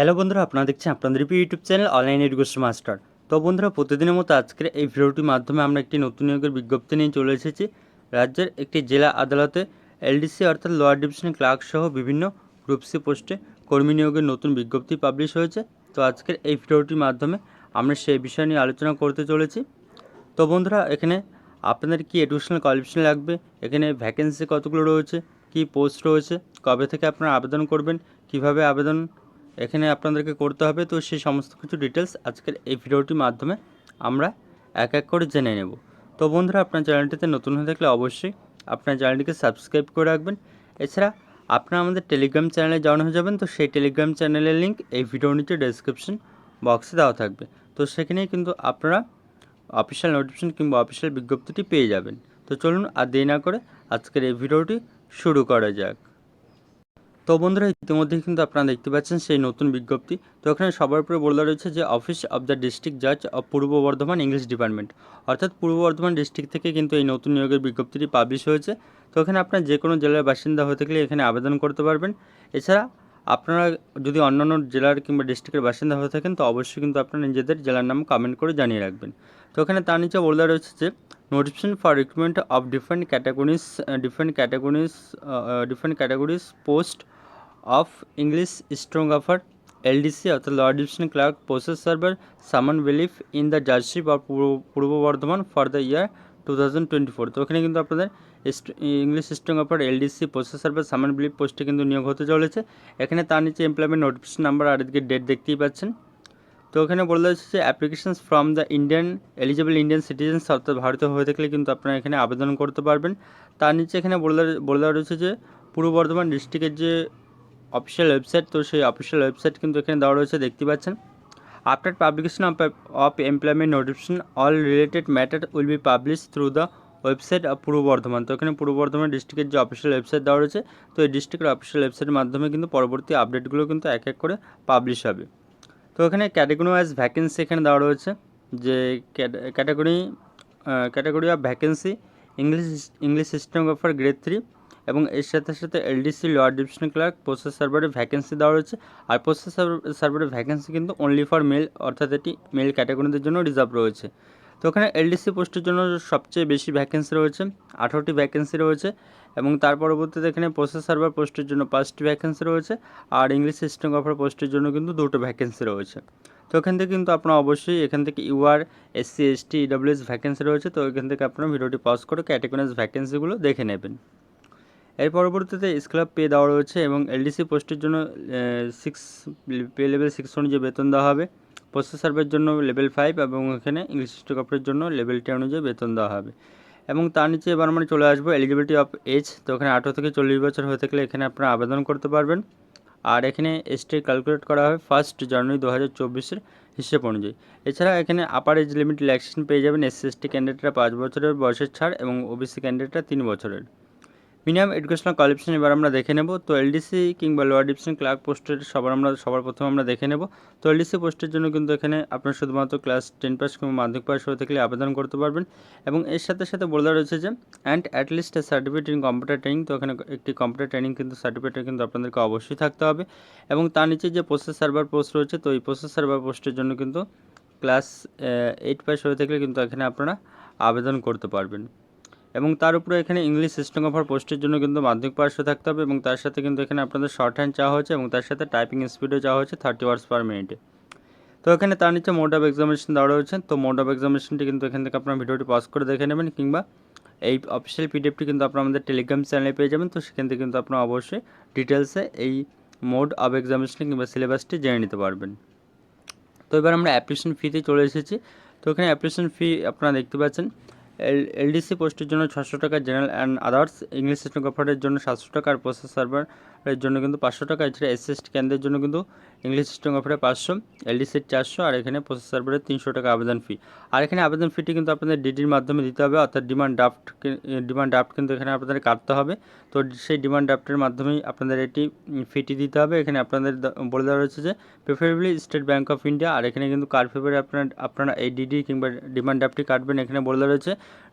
Hello বন্ধুরা, আপনারা দেখছেন আপনাদের YouTube channel online education master. তো বন্ধুরা, প্রতিদিনের মতো আজকের এই ভিডিওটির মাধ্যমে আমরা একটি নতুন নিয়োগের বিজ্ঞপ্তি নিয়ে চলে এসেছি। রাজ্যের একটি জেলা আদালতে এলডিসি অর্থাৎ লোয়ার ডিভিশন ক্লার্ক সহ বিভিন্ন গ্রুপ সি পোস্টে কর্মী নিয়োগের নতুন বিজ্ঞপ্তি পাবলিশ হয়েছে। তো আজকের এই ভিডিওটির মাধ্যমে আমরা সেই বিষয় নিয়ে আলোচনা করতে চলেছি। তো বন্ধুরা, এখানে আপনাদের কি এডুকেশনাল কোয়ালিফিকেশন লাগবে? এখানে ভ্যাকেন্সি কতগুলো রয়েছে? কি পোস্ট রয়েছে? কবে থেকে আপনারা আবেদন করবেন? কীভাবে আবেদন এখানে আপনাদেরকে করতে হবে, তো সেই সমস্ত কিছু ডিটেলস আজকের এই ভিডিওটির মাধ্যমে আমরা এক এক করে জেনে নেব। তো বন্ধুরা, আপনার চ্যানেলটিতে নতুন হয়ে থাকলে অবশ্যই আপনার চ্যানেলটিকে সাবস্ক্রাইব করে রাখবেন। এছাড়া আপনারা আমাদের টেলিগ্রাম চ্যানেলে জয়েন হয়ে যাবেন, তো সেই টেলিগ্রাম চ্যানেলের লিঙ্ক এই ভিডিওর নিচে ডেসক্রিপশন বক্সে দেওয়া থাকবে। তো সেখানেই কিন্তু আপনারা অফিসিয়াল নোটিফিকেশন কিংবা অফিসিয়াল বিজ্ঞপ্তিটি পেয়ে যাবেন। তো চলুন আর দেরি না করে আজকের এই ভিডিওটি শুরু করা যাক। তো বন্ধুরা, ইতিমধ্যে কিন্তু আপনারা দেখতে পাচ্ছেন সেই নতুন বিজ্ঞপ্তি। তো এখানে সবার উপরে বলা রয়েছে যে অফিস অফ দ্য ডিস্ট্রিক্ট জাজ of Purba Bardhaman English department অর্থাৎ পূর্ব বর্ধমান ডিস্ট্রিক্ট থেকে কিন্তু এই নতুন নিয়োগের বিজ্ঞপ্তিটি পাবলিশ হয়েছে। তো এখানে আপনার যে কোনো জেলার বাসিন্দা হতে গেলে এখানে আবেদন করতে পারবেন। এছাড়া আপনারা যদি অন্যান্য জেলার কিংবা ডিস্ট্রিক্টের বাসিন্দা হয়ে থাকেন, তো অবশ্যই কিন্তু আপনারা নিজেদের জেলার নাম কমেন্ট করে জানিয়ে রাখবেন। তো এখানে তার নিচে বলা রয়েছে যে notification for recruitment of different categories different categories different categories post of English stenographer LDC অর্থাৎ lower division clerk process server summon bailiff in the judgeship of Purba Bardhaman for the year two thousand twenty four তো ওখানে কিন্তু আপনাদের English stenographer LDC process server summon bailiff পোস্টে কিন্তু নিয়োগ হতে চলেছে। এখানে তার নিচে এমপ্লয়মেন্ট নোটিফিকেশন নাম্বার আর এদিকে ডেট দেখতেই পাচ্ছেন। তো ওখানে বলা হচ্ছে যে applications from the Indian eligible Indian citizens অর্থাৎ ভারতীয় হয়ে থাকলে কিন্তু আপনারা এখানে আবেদন করতে পারবেন। তার নিচে এখানে বলে বলে দেওয়া রয়েছে যে পূর্ব বর্ধমান ডিস্ট্রিক্টের যে অফিসিয়াল ওয়েবসাইট তো সেই অফিসিয়াল ওয়েবসাইট কিন্তু এখানে দেওয়া রয়েছে, দেখতে পাচ্ছেন। After publication of employment notification all related matter will be publish through the website Purba Bardhaman. তো এখানে পূর্ব বর্ধমান ডিস্ট্রিক্টের যে অফিসিয়াল ওয়েবসাইট দেওয়া রয়েছে, তো এই ডিস্ট্রিক্টের অফিসিয়াল ওয়েবসাইটের মাধ্যমে কিন্তু পরবর্তী আপডেটগুলো কিন্তু এক এক করে পাবলিশ হবে। তো এখানে ক্যাটাগরি ওয়াইজ ভ্যাকেন্সি এখানে দেওয়া রয়েছে, যে category category of vacancy English English stenographer grade three এবং এর সাথে সাথে LDC lower division clerk process সার্ভারে ভ্যাকেন্সি দেওয়া রয়েছে। আর প্রসেস সার্ভারের ভ্যাকেন্সি কিন্তু অনলি ফর মেল অর্থাৎ এটি মেল ক্যাটাগরিদের জন্য রিজার্ভ রয়েছে। তো ওখানে এলডিসি পোস্টের জন্য সবচেয়ে বেশি ভ্যাকেন্সি রয়েছে, আঠারোটি ভ্যাকেন্সি রয়েছে এবং তার পরবর্তীতে এখানে প্রসেস সার্ভার পোস্টের জন্য পাঁচটি ভ্যাকেন্সি রয়েছে আর ইংলিশ সিস্টেম অফার পোস্টের জন্য কিন্তু দুটো ভ্যাকেন্সি রয়েছে। তো এখান থেকে কিন্তু আপনারা অবশ্যই এখান থেকে UR SC ST EWS vacancy রয়েছে, তো এখান থেকে আপনারা ভিডিওটি পজ করে ক্যাটাগরাইজ ভ্যাকেন্সিগুলো দেখে নেবেন। এর পরবর্তীতে স্ক্লাব পে দেওয়া রয়েছে এবং এলডিসি পোস্টের জন্য সিক্স পে লেভেল সিক্স অনুযায়ী বেতন দেওয়া হবে। প্রসেস সার্ভের জন্য লেভেল ফাইভ এবং এখানে ইংলিশ স্টোকাপের জন্য লেভেল টেন অনুযায়ী বেতন দেওয়া হবে। এবং তার নিচে এবার আমরা চলে আসব এলিজিবিলিটি অফ এজ তো ওখানে আঠেরো থেকে চল্লিশ বছর হয়ে থাকলে এখানে আপনারা আবেদন করতে পারবেন। আর এখানে এসটি ক্যালকুলেট করা হবে ফার্স্ট জানুয়ারি দু হাজার চব্বিশের হিসেব অনুযায়ী। এছাড়া এখানে আপার এজ লিমিট রিল্যাক্সেশন পেয়ে যাবেন এসসি এসটি ক্যান্ডিডেটরা পাঁচ বছরের বয়সের ছাড় এবং ওবিসি ক্যান্ডিডেটরা তিন বছরের। মিনিমাম এডুকেশনাল কোয়ালিফিকেশন এবার আমরা দেখে নেব। তো এলডিসি কিংবা লোয়ার ডিভিশন ক্লার্ক পোস্টের সবার আমরা সবার প্রথমে আমরা দেখে নেব। তো এলডিসি পোস্টের জন্য কিন্তু এখানে আপনার শুধুমাত্র ক্লাস টেন পাস কিংবা মাধ্যমিক পাস হয়ে থাকলে আবেদন করতে পারবেন। এবং এর সাথে সাথে বলা রয়েছে যে and at least a certificate in computer training তো এখানে একটি কম্পিউটার ট্রেনিং কিন্তু সার্টিফিকেট কিন্তু আপনাদেরকে অবশ্যই থাকতে হবে। এবং তার নিচে যে প্রসেস সার্ভার পোস্ট রয়েছে, তো এই প্রসেস সার্ভার পোস্টের জন্য কিন্তু ক্লাস এইট পাস হয়ে থাকলে কিন্তু এখানে আপনারা আবেদন করতে পারবেন। এবং তার উপরে এখানে ইংলিশ সিস্টেম অফার পোস্টের জন্য কিন্তু মাধ্যমিক পাশ থাকতে হবে এবং তার সাথে কিন্তু এখানে আপনাদের শর্ট হ্যান্ড চাওয়া হয়েছে এবং তার সাথে টাইপিং স্পিডও চাওয়া হয়েছে থার্টি ওয়ার্ডস পার মিনিটে তো এখানে তার নিচে মোড অফ এক্সামিনেশন দেওয়া রয়েছে। তো মোড অফ এক্সামিনেশনটি কিন্তু এখান থেকে আপনার ভিডিওটি পজ করে দেখে নেবেন কিংবা এই অফিসিয়াল পিডিএফটি কিন্তু আপনারা আমাদের টেলিগ্রাম চ্যানেলে পেয়ে যাবেন। তো সেখান থেকে কিন্তু আপনারা অবশ্যই ডিটেলসে এই মোড অফ এক্সামিনেশন কিংবা সিলেবাসটি জেনে নিতে পারবেন। তো এবার আমরা অ্যাপ্লিকেশন ফিতে চলে এসেছি। তো এখানে অ্যাপ্লিকেশন ফি আপনারা দেখতে পাচ্ছেন। এলডিসি পোস্টের জন্য ছশো টাকা, জেনারেল অ্যান্ড আদার্স ইংলিশ স্টেনোগ্রাফারের জন্য সাতশো টাকা আর প্রসেস সার্ভারের জন্য কিন্তু পাঁচশো টাকা। এছাড়া এস এস কেন্দ্রের জন্য কিন্তু ইংলিশ স্টেনোগ্রাফারে পাঁচশো এলডিসির চারশো আর এখানে প্রসেস সার্ভারের তিনশো টাকা আবেদন ফি। আর এখানে আবেদন ফিটি কিন্তু আপনাদের ডিডির মাধ্যমে দিতে হবে, অর্থাৎ ডিমান্ড ড্রাফট ডিমান্ড ড্রাফট কিন্তু এখানে আপনাদের কাটতে হবে। তো সেই ডিমান্ড ড্রাফটের মাধ্যমেই আপনাদের এটি ফিটি দিতে হবে। এখানে আপনাদের বলে দেওয়া রয়েছে যে preferably State Bank of India আর এখানে কিন্তু কার ফেভারে আপনার, আপনারা এই ডিডি কিংবা ডিমান্ড ড্রাফটটি কাটবেন। এখানে বলে দেওয়া রয়েছে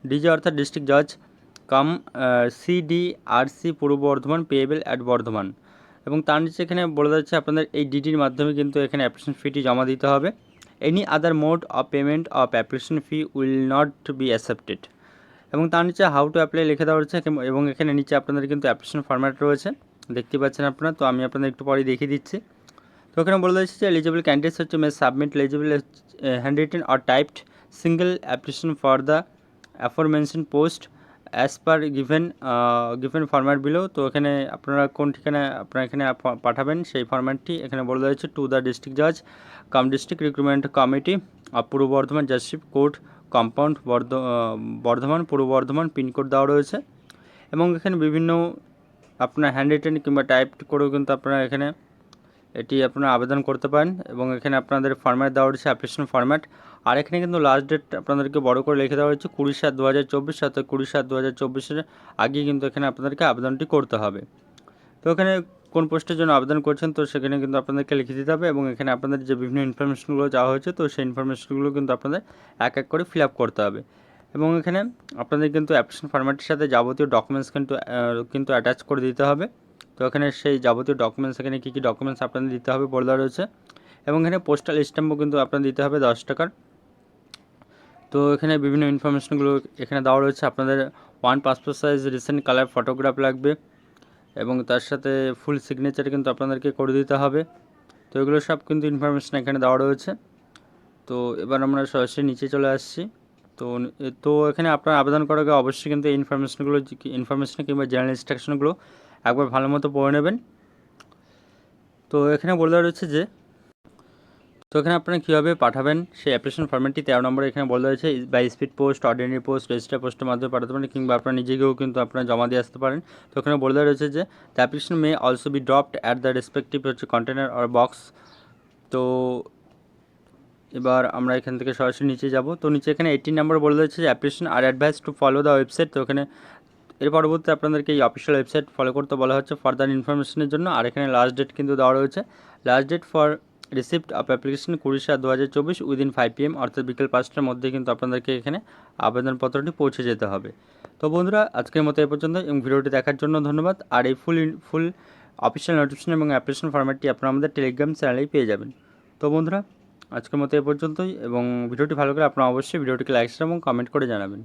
ডিজে অর্থাৎ ডিস্ট্রিক্ট জাজ, কাম CD R C Purba Bardhaman, payable at Bardhaman. এবং তার নিচে এখানে বলে যাচ্ছে আপনাদের এই ডিডির মাধ্যমে কিন্তু এখানে অ্যাপ্লিকেশন ফিটি জমা দিতে হবে। Any other mode of payment of application fee will not be accepted এবং তার নিচে হাউ টু অ্যাপ্লাই লিখে দেওয়া রয়েছে এবং এখানে নিচে আপনাদের কিন্তু অ্যাপ্লিকেশন ফরম্যাট রয়েছে। দেখতে পাচ্ছেন আপনারা, তো আমি আপনাদের একটু পরে দেখিয়ে দিচ্ছি। তো এখানে বলে দিচ্ছে যে এলিজিবল ক্যান্ডিডেটস হচ্ছে may submit eligible hand written or typed single application for the aforementioned post as per given given format below তো এখানে আপনারা কোন ঠিকানায় আপনারা এখানে পাঠাবেন সেই ফরম্যাটটি এখানে বলে দেওয়া টু দ্য ডিস্ট্রিক্ট জাজ কাম district recruitment committee Purba Bardhaman judgeship court compound বর্ধ Bardhaman Purba Bardhaman pin code দেওয়া রয়েছে। এবং এখানে বিভিন্ন আপনার হ্যান্ড রিটেন কিংবা টাইপ করেও কিন্তু আপনারা এখানে এটি আপনারা আবেদন করতে পারেন এবং এখানে আপনাদের ফরম্যাট দেওয়া রয়েছে অ্যাপ্লিকেশন ফরম্যাট আর এখানে কিন্তু লাস্ট ডেট আপনাদেরকে বড় করে লিখে দেওয়া হয়েছে কুড়ি সাত দু হাজার চব্বিশ, সাথে কুড়ি সাত দু হাজার চব্বিশের আগে কিন্তু এখানে আপনাদেরকে আবেদনটি করতে হবে। তো এখানে কোন পোস্টের জন্য আবেদন করছেন, তো সেখানে কিন্তু আপনাদেরকে লিখে দিতে হবে এবং এখানে আপনাদের যে বিভিন্ন ইনফরমেশনগুলো চাওয়া হয়েছে, তো সেই ইনফরমেশনগুলো কিন্তু আপনাদের এক এক করে ফিল আপ করতে হবে। এবং এখানে আপনাদের কিন্তু অ্যাপ্লিকেশন ফরম্যাটের সাথে যাবতীয় ডকুমেন্টস কিন্তু কিন্তু অ্যাটাচ করে দিতে হবে। তো এখানে সেই যাবতীয় ডকুমেন্টস এখানে কী কী ডকুমেন্টস আপনাদের দিতে হবে বলে দেওয়া রয়েছে। এবং এখানে পোস্টাল স্ট্যাম্পও কিন্তু আপনাদের দিতে হবে দশ টাকার। তো এখানে বিভিন্ন ইনফরমেশনগুলো এখানে দেওয়া রয়েছে। আপনাদের one passport size recent colour photograph লাগবে। এবং তার সাথে ফুল সিগনেচার কিন্তু আপনাদেরকে করে দিতে হবে। তো এগুলো সব কিন্তু ইনফরমেশন এখানে দেওয়া রয়েছে। তো এবার আমরা সরাসরি নিচে চলে আসছি। তো তো এখানে আপনার আবেদন করার আগে অবশ্যই কিন্তু ইনফরমেশনগুলো ইনফরমেশন কিংবা জেনারেল ইনস্ট্রাকশনগুলো একবার ভালো মতো পড়ে নেবেন। তো এখানে বলে দেওয়া রয়েছে যে, তো এখানে আপনারা কীভাবে পাঠাবেন? সেই অ্যাপ্লিকেশন ফর্মেটটি তেরো নম্বরে এখানে বলা রয়েছে by speed post ordinary post register পোস্টের মাধ্যমে পাঠাতে পারেন কিংবা আপনারা নিজেকেও কিন্তু আপনারা জমা দিয়ে আসতে পারেন। তো এখানে বলে দেওয়া রয়েছে যে the application may also be dropped at the respective হচ্ছে কন্টেনার অর বক্স তো এবার আমরা এখান থেকে সরাসরি নিচে যাব। তো নিচে এখানে এইটিন নাম্বার বলে দিয়েছে যে application R advice to follow the website তো এখানে এর পরবর্তী আপনাদেরকে এই অফিসিয়াল ওয়েবসাইট ফলো করতে বলা হচ্ছে ফার্দার ইনফরমেশনের জন্য। আর এখানে লাস্ট ডেট কিন্তু দেওয়া রয়েছে। Last date for receipt of application কুড়ি সাত দু হাজার চব্বিশ উইদিন ফাইভ পিএম অর্থাৎ বিকেল পাঁচটার মধ্যে কিন্তু আপনাদেরকে এখানে আবেদনপত্রটি পৌঁছে যেতে হবে। তো বন্ধুরা, আজকের মতো এ পর্যন্ত এবং ভিডিওটি দেখার জন্য ধন্যবাদ। আর এই ফুল ফুল অফিসিয়াল নোটিফিকেশন এবং অ্যাপ্লিকেশন ফরম্যাটটি আপনারা আমাদের টেলিগ্রাম চ্যানেলেই পেয়ে যাবেন। তো বন্ধুরা, আজকের মতো এ পর্যন্তই এবং ভিডিওটি ভালো করে আপনারা অবশ্যই ভিডিওটিকে লাইক এবং কমেন্ট করে জানাবেন।